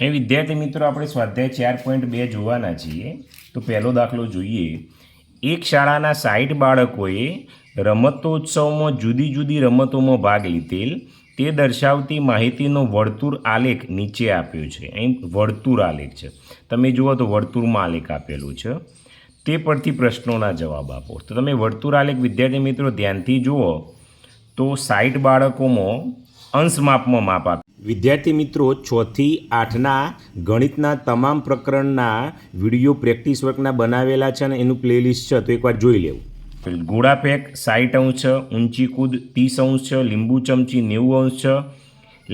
અહીં વિદ્યાર્થી મિત્રો, આપણે સ્વાધ્યાય ચાર પોઈન્ટ બે જોવાના છીએ. તો પહેલો દાખલો જોઈએ. એક શાળાના સાઠ બાળકોએ રમતોત્સવમાં જુદી જુદી રમતોમાં ભાગ લીધેલ. તે દર્શાવતી માહિતીનો વર્તુળ આલેખ નીચે આપ્યો છે. અહીં વર્તુળ આલેખ છે. તમે જુઓ તો વર્તુળમાં આલેખ આપેલું છે. તે પરથી પ્રશ્નોના જવાબ આપો. તો તમે વર્તુળ આલેખ, વિદ્યાર્થી મિત્રો, ધ્યાનથી જુઓ તો સાઠ બાળકોમાં અંશ માપમાં માપ આપ વિદ્યાર્થી મિત્રો છથી આઠના ગણિતના તમામ પ્રકરણના વીડિયો પ્રેક્ટિસ વર્કના બનાવેલા છે અને એનું પ્લેલિસ્ટ છે, તો એકવાર જોઈ લેવું. ગોળા ફેંક સાઠ અંશ છે ઊંચી કૂદ ત્રીસ અંશ છે લીંબુ ચમચી નેવું અંશ છે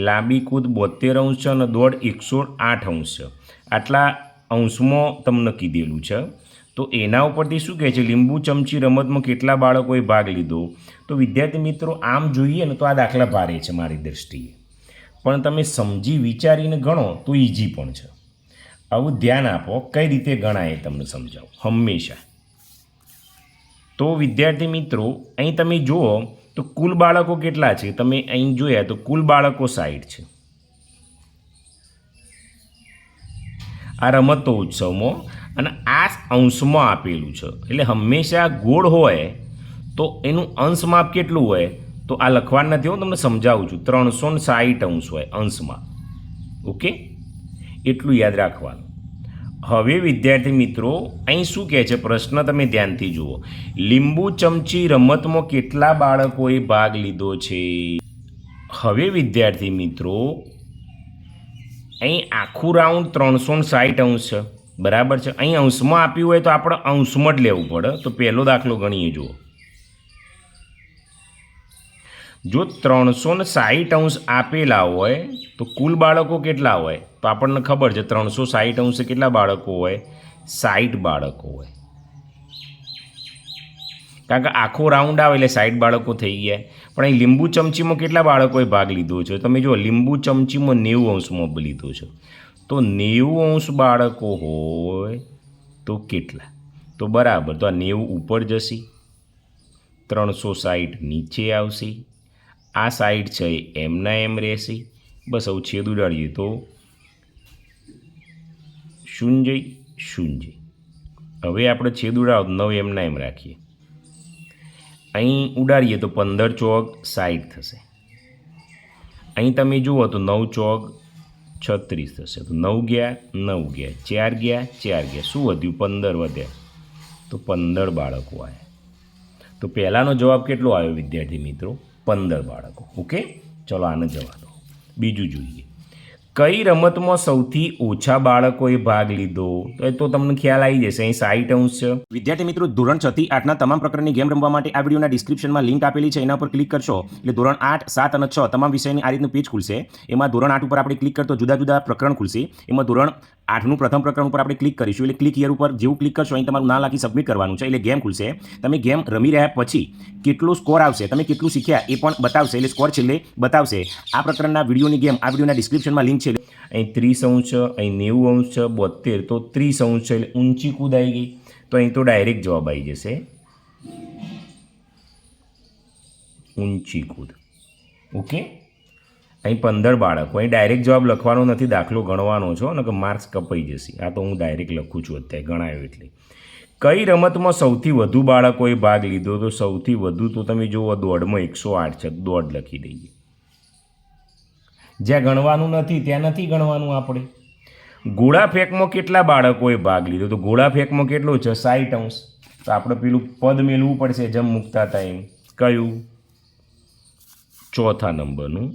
લાંબી કૂદ બોતેર અંશ છે અને દોડ એકસો આઠ અંશ. છે આટલા અંશમાં તમને કીધેલું છે. તો એના ઉપરથી શું કહે છે? લીંબુ ચમચી રમતમાં કેટલા બાળકોએ ભાગ લીધો? તો વિદ્યાર્થી મિત્રો, આમ જોઈએ ને તો આ દાખલા ભારે છે મારી દૃષ્ટિએ પણ તમે સમજી વિચારીને ગણો તો ઇઝી પણ છે. આવું ધ્યાન આપો કઈ રીતે ગણાય એ તમને સમજાવો. હંમેશા. તો વિદ્યાર્થી મિત્રો, અહીં તમે જુઓ તો કુલ બાળકો કેટલા છે? તમે અહીં જોયા તો કુલ બાળકો સાઠ છે. આ રમતો ઉત્સવમાં અને આ અંશમાં આપેલું છે. એટલે હંમેશા ગોળ હોય તો એનું અંશ માપ કેટલું હોય? તો આ લખવાનું નથી હું તમને સમજાવું છું. ત્રણસો ને સાઠ અંશ હોય અંશમાં. ઓકે? એટલું યાદ રાખવાનું. હવે વિદ્યાર્થી મિત્રો, અહીં શું કહે છે? પ્રશ્ન તમે ધ્યાનથી જુઓ. લીંબુ ચમચી રમતમાં કેટલા બાળકોએ ભાગ લીધો છે? હવે વિદ્યાર્થી મિત્રો, અહીં આખું રાઉન્ડ ત્રણસો ને સાઠ અંશ છે. બરાબર છે? અહીં અંશમાં આપ્યું હોય તો આપણે અંશમાં જ લેવું પડે. તો પહેલો દાખલો ગણીએ જુઓ. જો ત્રણસો ને સાઠ અંશ આપેલા હોય, તો કુલ બાળકો કેટલા હોય? તો આપણને ખબર છે ત્રણસો સાઠ અંશે કેટલા બાળકો હોય? સાઠ બાળકો હોય. કારણ કે આખો રાઉન્ડ આવે એટલે સાઠ બાળકો થઈ ગયા. પણ અહીં લીંબુ ચમચીમાં કેટલા બાળકોએ ભાગ લીધો છે? તમે જો લીંબુ ચમચીમાં નેવું અંશમાં લીધો છે. તો નેવું અંશ બાળકો હોય તો કેટલા? તો બરાબર, તો આ નેવું ઉપર જશે. ત્રણસો સાઠ નીચે આવશે. આ સાઈડ છે એમના એમ રહેશે. બસ હવે છેદ ઉડાડીએ તો શૂન્ય શૂન્ય. હવે આપણે છેદ ઉડાડો નવ એમના એમ રાખીએ. અહીં ઉડાડીએ તો પંદર ચોક સાઠ થશે. અહીં તમે જુઓ તો નવ ચોક છત્રીસ થશે. તો નવ ગયા નવ ગયા, ચાર ગયા ચાર ગયા. શું વધ્યું? પંદર વધ્યા. તો પંદર બાળકો આવ્યા. તો પહેલાંનો જવાબ કેટલો આવ્યો વિદ્યાર્થી મિત્રો? પંદર બાળકો. ઓકે? ચલો આને જવા દો. બીજું જોઈએ. કઈ રમતમાં સૌથી ઓછા બાળકોએ ભાગ લીધો? તો એ તો તમને ખ્યાલ આવી જશે. અહીં સાઈટ અંશ છે. વિદ્યાર્થી મિત્રો, ધોરણ છ થી આઠના તમામ પ્રકારની ગેમ રમવા માટે આ વિડીયોના ડિસ્ક્રિપ્શનમાં લિંક આપેલી છે. એના પર ક્લિક કરશો. એટલે ધોરણ આઠ, સાત અને છ તમામ વિષયની આ રીતનું પેજ ખુલશે. એમાં ધોરણ આઠ ઉપર આપણે ક્લિક કરતો જુદા જુદા પ્રકરણ ખુલશે. એમાં ધોરણ આઠનું પ્રથમ પ્રકરણ ઉપર આપણે ક્લિક કરીશું. એટલે ક્લિક હિયર ઉપર જેવું ક્લિક કરશો અહીં તમારું ના લખી સબમિટ કરવાનું છે. એટલે ગેમ ખુલશે. તમે ગેમ રમી રહ્યા પછી કેટલો સ્કોર આવશે? તમે કેટલું શીખ્યા એ પણ બતાવશે. એટલે સ્કોર છેલ્લે બતાવશે. આ પ્રકરણના વિડીયોની ગેમ આ વિડીયોના ડિસ્ક્રિપ્શનમાં લિંક છે. અહીં ત્રીસ અંશ છે અહીં નેવું અંશ છે બોતેર તો ત્રીસ અંશ છે એટલે ઊંચી કૂદ આવી ગઈ. તો અહીં તો ડાયરેક્ટ જવાબ આવી જશે. ઊંચી કૂદ. ઓકે અહીં પંદર બાળકો. અહીં ડાયરેક્ટ જવાબ લખવાનો નથી, દાખલો ગણવાનો છો અને કે માર્ક્સ કપાઈ જશે. આ તો હું ડાયરેક્ટ લખું છું અત્યારે, ગણાયો એટલે. કઈ રમતમાં સૌથી વધુ બાળકોએ ભાગ લીધો તો સૌથી વધુ તો તમે જુઓ દોડમાં એકસો આઠ છે દોડ લખી દઈએ. જ્યાં ગણવાનું નથી, ત્યાં નથી ગણવાનું આપણે. ગોળા ફેંકમાં કેટલા બાળકોએ ભાગ લીધો? તો ગોળા ફેંકમાં કેટલો છે? સાઠ અંશ. તો આપણે પેલું પદ મેળવું પડશે જેમ મૂકતા હતા એમ. કયું? ચોથા નંબરનું.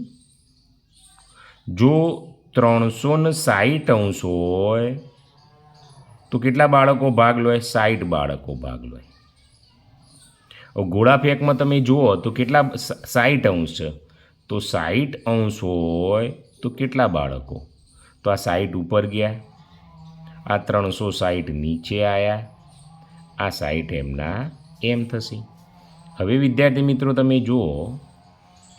જો ત્રણસો ને સાઠ અંશ હોય, તો કેટલા બાળકો ભાગ લે? સાઠ બાળકો ભાગ લે. ગોળા ફેંકમાં તમે જુઓ તો કેટલા સાઠ અંશ છે. તો સાઠ અંશ હોય તો કેટલા બાળકો? તો આ સાઠ ઉપર ગયા. આ ત્રણસો સાઠ નીચે આવ્યા આ સાઠ એમના, એમ થશે. હવે વિદ્યાર્થી મિત્રો તમે જુઓ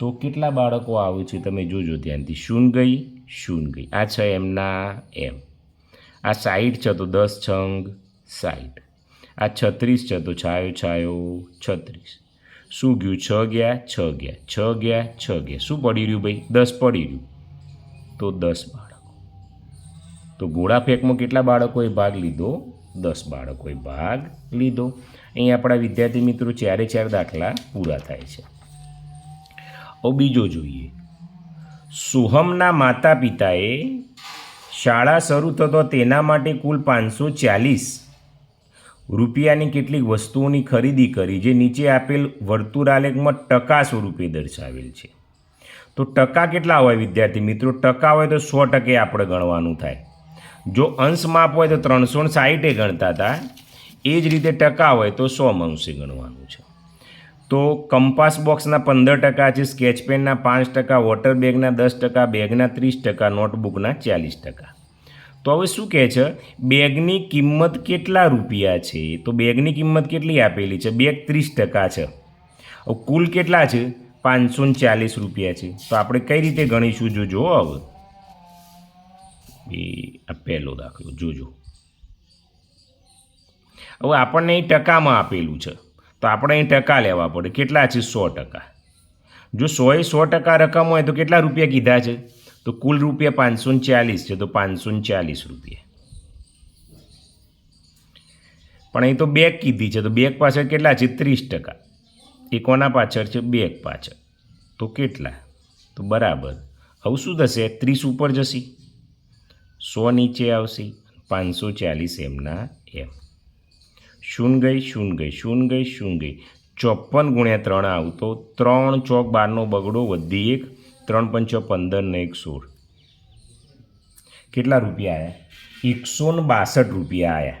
તો કેટલા બાળકો આવે છે તમે જોજો ધ્યાનથી. શૂન ગઈ? શૂન ગઈ? આ છે એમના એમ. આ સાઈઠ છે તો દસ છંગ સાઠ આ છત્રીસ છે તો છાયો છાયો છત્રીસ. શું ગયું? છ ગયા છ ગયા છ ગયા છ ગયા. શું પડી રહ્યું ભાઈ? દસ પડી રહ્યું. તો દસ બાળકો. તો ઘોડા ફેંકમાં કેટલા બાળકોએ ભાગ લીધો? દસ બાળકોએ ભાગ લીધો. અહીં આપણા વિદ્યાર્થી મિત્રો ચારે ચાર દાખલા પૂરા થાય છે. હવે બીજો જોઈએ. સોહમના માતા પિતાએ શાળા શરૂ થતો તેના માટે કુલ પાંચસો ચાલીસ રૂપિયાની કેટલીક વસ્તુઓની ખરીદી કરી, જે નીચે આપેલ વર્તુળાલેખમાં ટકા સ્વરૂપે દર્શાવેલ છે. તો ટકા કેટલા હોય વિદ્યાર્થી? મિત્રો, ટકા હોય તો સો ટકે આપણે ગણવાનું થાય. જો અંશ માપ હોય તો ત્રણસો સાહીઠે ગણતા હતા. એ જ રીતે ટકા હોય તો સો અંશે ગણવાનું છે. તો કંપાસ બોક્સના પંદર ટકા છે સ્કેચ પેનના પાંચ ટકા, વોટર બેગના દસ ટકા, બેગના ત્રીસ ટકા, નોટબુકના ચાલીસ ટકા. તો હવે શું કહે છે? બેગની કિંમત કેટલા રૂપિયા છે? તો બેગની કિંમત કેટલી આપેલી છે? બેગ ત્રીસ ટકા છે. કુલ કેટલા છે? પાંચસો ને ચાલીસ રૂપિયા છે. તો આપણે કઈ રીતે ગણીશું? જોજો હવે. એ, આ પહેલો દાખલો, જોજો. હવે આપણને અહીં ટકામાં આપેલું છે. તો આપણે અહીં ટકા લેવા પડે. કેટલા છે? સો ટકા. જો સોએ સો ટકા રકમ હોય તો કેટલા રૂપિયા કીધા છે? તો કુલ રૂપિયા પાંચસો ચાલીસ છે, તો પાંચસો ચાલીસ રૂપિયા. પણ અહીં તો બેગ કીધી છે, તો બેગ પાછળ કેટલા છે? ત્રીસ ટકા. એ કોના પાછળ છે, બેગ પાછળ. તો કેટલા? તો બરાબર. હવે શું થશે? ત્રીસ ઉપર જશે. સો નીચે આવશે. પાંચસો ચાલીસ એમના એમ. શૂન ગઈ શૂન ગઈ શૂન ગઈ શૂન ગઈ. ચોપન ગુણ્યા ત્રણ આવું. તો ત્રણ ચોક બારનો બગડો વધી એક, ત્રણ પંચો પંદર ને એક સોળ. કેટલા રૂપિયા આવ્યા એકસો ને બાસઠ રૂપિયા આવ્યા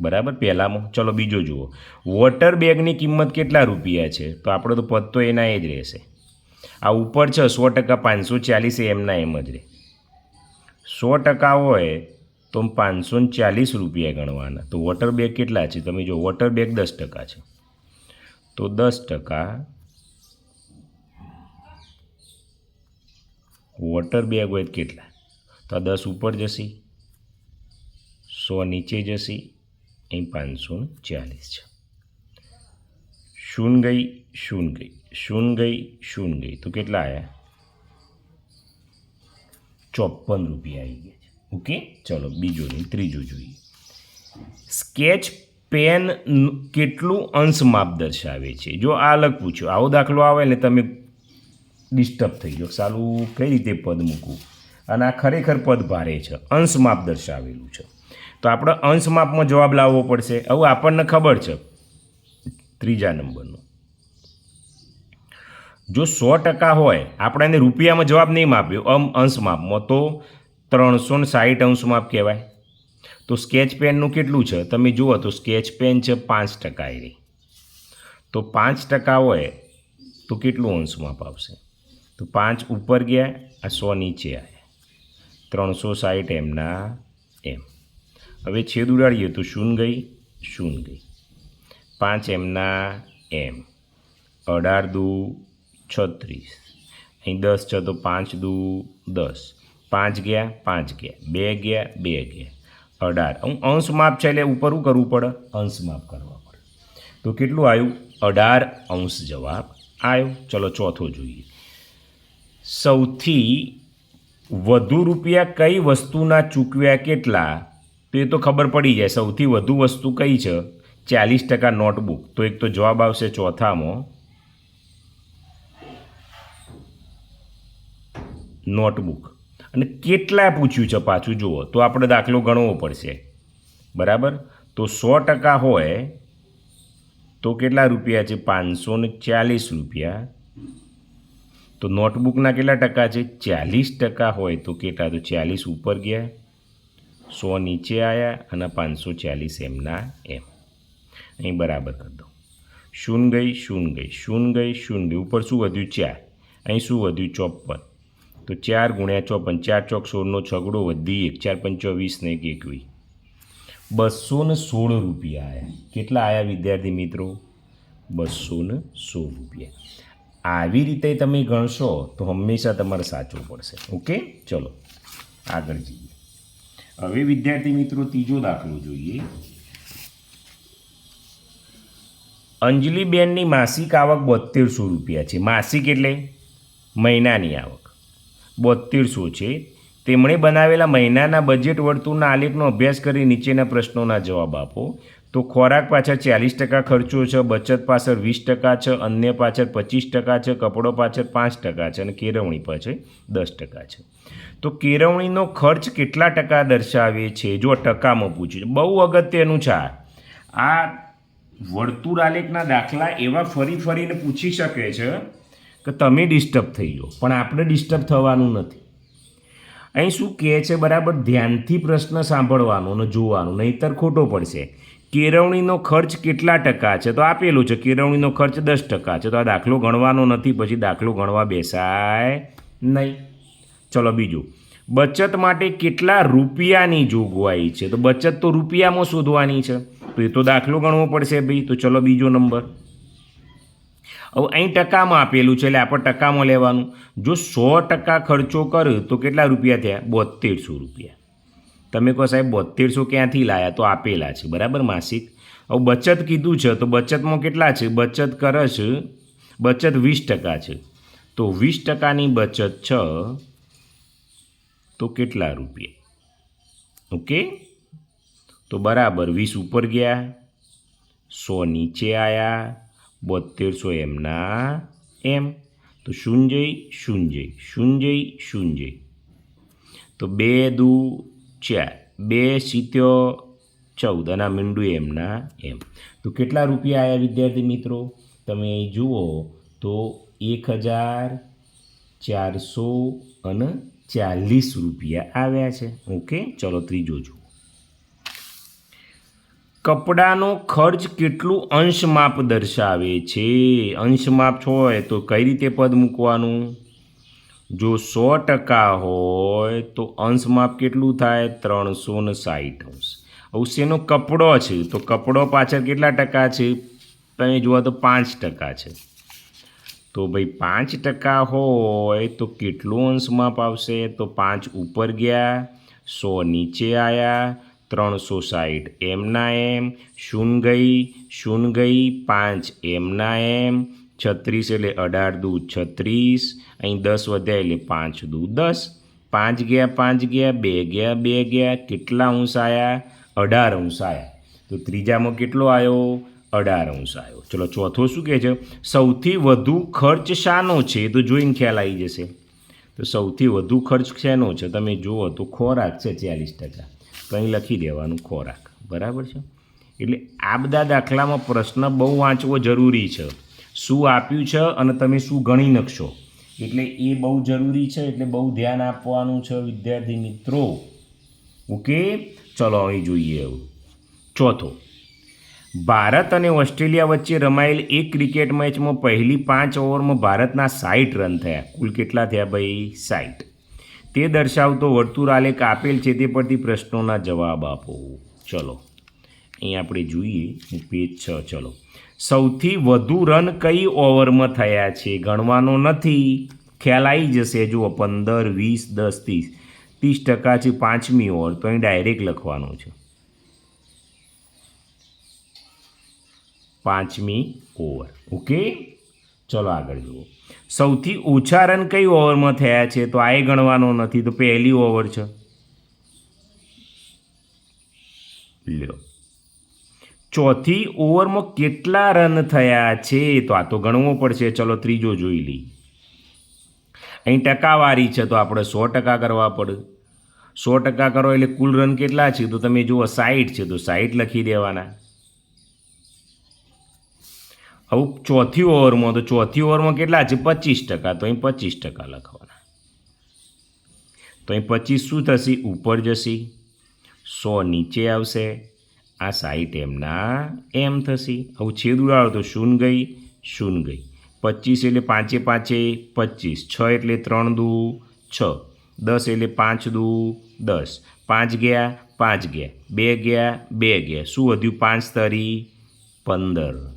બરાબર? પહેલામાં. ચલો બીજો જુઓ. વોટર બેગની કિંમત કેટલા રૂપિયા છે? તો આપણો તો પત્તો એના એ જ રહેશે. આ ઉપર છે સો ટકા પાંચસો ચાલીસ, એમના એમ જ રહે. સો ટકા હોય તો પાંચસો ને ચાલીસ રૂપિયા ગણવાના. તો વોટર બેગ કેટલા છે? તમે જો વોટર બેગ દસ ટકા છે. તો દસ ટકા વોટર બેગ હોય કેટલા? તો આ દસ ઉપર જશે. સો નીચે જશે. અહીં પાંચસો ચાલીસ છે. શૂન ગઈ શૂન ગઈ શૂન ગઈ શૂન ગઈ. તો કેટલા આવ્યા ચોપન રૂપિયા આવી ગયા છે. ઓકે, ચલો બીજું નહીં, ત્રીજું જોઈએ. સ્કેચ પેન કેટલું અંશ માપ દર્શાવે છે? જો આ અલગ પૂછ્યો આવો દાખલો આવે ને તમે ડિસ્ટર્બ થઈ જાઓ. સાલું કઈ રીતે પદ મૂકવું? અને આ ખરેખર પદ ભારે છે, અંશ માપ દર્શાવેલું છે. તો આપણે અંશ માપમાં જવાબ લાવવો પડશે. આવું આપણને ખબર છે. ત્રીજા નંબરનો. જો સો ટકા હોય, આપણે એને રૂપિયામાં જવાબ નહીં માપ્યો અંશ માપમાં. તો ત્રણસો ને સાઠ અંશમાં કહેવાય. તો સ્કેચ પેનનું કેટલું છે? તમે જુઓ તો સ્કેચ પેન છે પાંચ ટકા એ તો પાંચ ટકા હોય તો કેટલું અંશ માપ આવશે તો પાંચ ઉપર ગયા, આ સો નીચે આવ્યા ત્રણસો સાઠ એમના એમ. હવે છેદ ઉડાડીએ તો શૂન ગઈ શૂન ગઈ. પાંચ એમના એમ. અઢાર દુ છત્રીસ. અહીં દસ છે તો પાંચ દુ દસ. પાંચ ગયા પાંચ ગયા, બે ગયા બે ગયા. અઢાર. હું અંશ માપ છે એટલે ઉપર શું કરવું પડે? અંશ માપ કરવા પડે. તો કેટલું આવ્યું? અઢાર અંશ જવાબ આવ્યો. ચલો ચોથો જોઈએ. સૌથી વધુ રૂપિયા કઈ વસ્તુના ચૂકવ્યા કેટલા? તો એ તો ખબર પડી જાય. સૌથી વધુ વસ્તુ કઈ છે? ચાલીસ ટકા નોટબુક. તો એક તો જવાબ આવશે ચોથામાં. નોટબુક. અને કેટલા પૂછ્યું છે પાછું, જુઓ, તો આપણે દાખલો ગણવો પડશે. બરાબર? તો સો ટકા હોય, તો કેટલા રૂપિયા છે? પાંચસો ને ચાલીસ રૂપિયા. તો નોટબુકના કેટલા ટકા છે? ચાલીસ ટકા હોય, તો કેટલા? તો ચાલીસ ઉપર ગયા. સો નીચે આવ્યા અને પાંચસો ચાલીસ એમના એમ. અહીં બરાબર કરી દો. શૂન ગઈ શૂન ગઈ શૂન ગઈ શૂન ગઈ. ઉપર શું વધ્યું? ચાર. અહીં શું વધ્યું? ચોપન તો ચાર ગુણ્યા ચોપન ચાર ચોક, સોળનો છગડો વધી એક, ચાર પંચો વીસ ને એક એકવી. બસો ને સોળ રૂપિયા આવ્યા કેટલા આવ્યા વિદ્યાર્થી મિત્રો? બસો ને સોળ રૂપિયા. આવી રીતે તમે ગણશો તો હંમેશા તમારે સાચવું પડશે. ઓકે? ચલો, આગળ જઈએ. હવે વિદ્યાર્થી મિત્રો, ત્રીજો દાખલો જોઈએ. અંજલિબેનની માસિક આવક બોતેરસો રૂપિયા છે. માસિક એટલે મહિનાની આવક. બોતેરસો છે. તેમણે બનાવેલા મહિનાના બજેટ વર્તુળના આલેખનો અભ્યાસ કરી નીચેના પ્રશ્નોના જવાબ આપો. તો ખોરાક પાછળ ચાલીસ ટકા ખર્ચો છે, બચત પાછળ વીસ ટકા છે, અન્ય પાછળ પચીસ ટકા છે, કપડો પાછળ પાંચ ટકા છે અને કેળવણી પાછળ દસ ટકા છે. તો કેળવણીનો ખર્ચ કેટલા ટકા દર્શાવે છે? જો ટકામાં પૂછ્યું બહુ અગત્યનું છે. આ વર્તુળ આલેખના દાખલા એવા ફરી ફરીને પૂછી શકે છે કે તમે ડિસ્ટર્બ થઈ ગયો. પણ આપણે ડિસ્ટર્બ થવાનું નથી. અહીં શું કહે છે? બરાબર, ધ્યાનથી પ્રશ્ન સાંભળવાનો અને જોવાનો, નહીતર ખોટો પડશે. કેળવણીનો ખર્ચ કેટલા ટકા છે? તો આપેલું છે, કેળવણીનો ખર્ચ દસ ટકા છે. તો આ દાખલો ગણવાનો નથી, પછી દાખલો ગણવા બેસાય નહીં. ચલો બીજું. બચત માટે કેટલા રૂપિયાની જોગવાઈ છે? તો બચત તો રૂપિયામાં શોધવાની છે. તો એ તો દાખલો ગણવો પડશે ભાઈ. તો ચલો બીજો નંબર. હવે અહીં ટકામાં આપેલું છે, એટલે આપણે ટકામાં લેવાનું. જો સો ટકા ખર્ચો કર, તો કેટલા રૂપિયા થયા? બોતેરસો રૂપિયા. તમે કહો સાહેબ બોતેરસો ક્યાંથી લાયા? તો આપેલા છે, બરાબર માસિક? હવે બચત કીધું છે, તો બચતમાં કેટલા છે? બચત કરે છે, બચત વીસ ટકા છે. તો વીસ ટકાની બચત છે, તો કેટલા રૂપિયા? ઓકે? તો બરાબર વીસ ઉપર ગયા, સો નીચે આવ્યા બોતેરસો એમના એમ. તો શુંજય શુંજય શુંજય શૂન્ય. તો બે દુ ચાર. બે સિત્યો ચૌદ. અને મીંડુ એમના એમ. તો કેટલા રૂપિયા આવ્યા વિદ્યાર્થી મિત્રો? તમે જુઓ તો એક હજાર ચારસો અને ચાલીસ રૂપિયા આવ્યા છે. ઓકે, ચલો ત્રીજો જુઓ. કપડાનો ખર્ચ કેટલું અંશ માપ દર્શાવે છે? અંશ માપ હોય તો કઈ રીતે પદ મૂકવાનું? જો સો ટકા હોય તો અંશ માપ કેટલું થાય? ત્રણસો ને સાઠ અંશ. હવે શેનો કપડો છે? તો કપડો પાછળ કેટલા ટકા છે? તમે જુઓ તો પાંચ ટકા છે. તો ભાઈ પાંચ ટકા હોય તો કેટલું અંશ માપ આવશે? તો પાંચ ઉપર ગયા, સો નીચે આવ્યા ત્રણસો સાઠ એમના એમ, શૂન ગઈ શૂન ગઈ, પાંચ. એમના એમ, છત્રીસ એટલે અઢાર દૂ છત્રીસ. અહીં દસ વધ્યા એટલે પાંચ દૂ દસ. પાંચ ગયા પાંચ ગયા, બે ગયા બે ગયા. કેટલા અંશ આવ્યા અઢાર અંશ આવ્યા તો ત્રીજામાં કેટલો આવ્યો અઢાર અંશ આવ્યો ચલો ચોથો શું કહે છે? સૌથી વધુ ખર્ચ શાનો છે? તો જોઈને ખ્યાલ આવી જશે. તો સૌથી વધુ ખર્ચ શેનો છે? તમે જુઓ તો ખોરાક છે ચાલીસ ટકા. કંઈ લખી દેવાનું ખોરાક. બરાબર છે? એટલે આ બધા દાખલામાં પ્રશ્ન બહુ વાંચવો જરૂરી છે. શું આપ્યું છે અને તમે શું ગણી નાખશો એટલે એ બહુ જરૂરી છે, એટલે બહુ ધ્યાન આપવાનું છે વિદ્યાર્થી મિત્રો. ઓકે? ચલો અહીં જોઈએ એવું ચોથો. ભારત અને ઓસ્ટ્રેલિયા વચ્ચે રમાયેલ એક ક્રિકેટ મેચમાં પહેલી પાંચ ઓવરમાં ભારતના સાઠ રન થયા. કુલ કેટલા થયા ભાઈ? સાઠ તે દર્શાવતો વર્તુળ આલેખ આપેલ છે તે પરથી પ્રશ્નોના જવાબ આપો. ચલો, અહીં આપણે જોઈએ પેજ છ, ચલો. સૌથી વધુ રન કઈ ઓવરમાં થયા છે? ગણવાનો નથી. ખ્યાલ આવી જશે જુઓ પંદર, વીસ, દસ, ત્રીસ. ત્રીસ ટકા છે પાંચમી ઓવર, તો અહીં ડાયરેક્ટ લખવાનું છે. પાંચમી ઓવર. ઓકે? ચલો આગળ જુઓ. સૌથી ઓછા રન કઈ ઓવરમાં થયા છે? તો આ એ ગણવાનો નથી, તો પહેલી ઓવર છે. લ્યો. ચોથી ઓવરમાં કેટલા રન થયા છે? તો આ તો ગણવો પડશે. ચલો ત્રીજો જોઈ લઈ અહીં ટકાવારી છે, તો આપણે સો ટકા કરવા પડે. સો ટકા કરો એટલે કુલ રન કેટલા છે? તો તમે જુઓ સાઠ છે, તો સાઠ લખી દેવાના. હવે ચોથી ઓવરમાં તો ચોથી ઓવરમાં કેટલા છે? પચીસ ટકા. તો અહીં પચીસ ટકા લખવાના. તો અહીં પચીસ શું થશે? ઉપર જશે. સો નીચે આવશે. આ સાઈટ એમના એમ થશે. આવું છેદ ઉડાડો તો શૂન ગઈ શૂન ગઈ. પચીસ એટલે પાંચે પાંચે પચીસ. છ એટલે ત્રણ દુ, છ. દસ એટલે પાંચ દુ, દસ. પાંચ ગયા પાંચ ગયા. બે ગયા બે ગયા. શું વધ્યું? પાંચ તરી પંદર.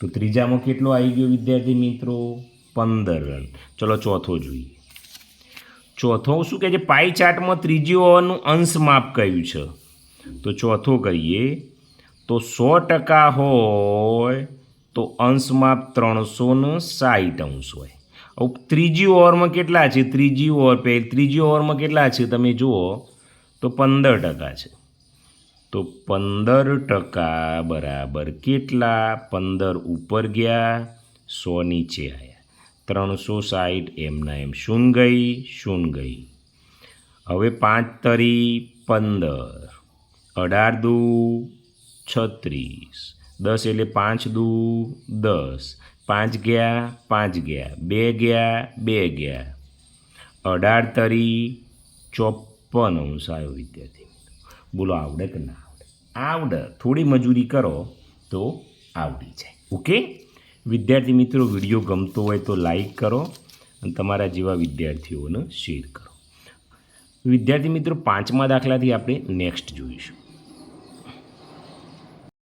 તો ત્રીજામાં કેટલો આવી ગયો વિદ્યાર્થી મિત્રો? પંદર રન. ચલો ચોથો જોઈએ. ચોથો શું કહે છે? પાઈ ચાર્ટમાં ત્રીજી ઓવરનું અંશ માપ કયું છે? તો ચોથો કરીએ તો સો ટકા હોય તો અંશ માપ ત્રણસો ને સાઠ અંશ હોય. ત્રીજી ઓવરમાં કેટલા છે? ત્રીજી ઓવર પહેલી, ત્રીજી ઓવરમાં કેટલા છે? તમે જુઓ, તો પંદર ટકા છે. તો પંદર ટકા બરાબર કેટલા? પંદર ઉપર ગયા, સો નીચે આવ્યા ત્રણસો સાઠ એમના એમ. શૂન ગઈ? શૂન ગઈ? હવે પાંચ તરી પંદર. અઢાર દુ છત્રીસ. દસ એટલે પાંચ દુ દસ. પાંચ ગયા પાંચ ગયા. બે ગયા બે ગયા. અઢાર તરી ચોપન અંશ આવ્યો વિદ્યાર્થી. બોલો, આવડે કે ના આવડે? આવડે. થોડી મજૂરી કરો તો આવડી જાય. ઓકે? વિદ્યાર્થી મિત્રો, વીડિયો ગમતો હોય તો લાઈક કરો અને તમારા જેવા વિદ્યાર્થીઓને શેર કરો. વિદ્યાર્થી મિત્રો, પાંચમા દાખલાથી આપણે નેક્સ્ટ જોઈશું.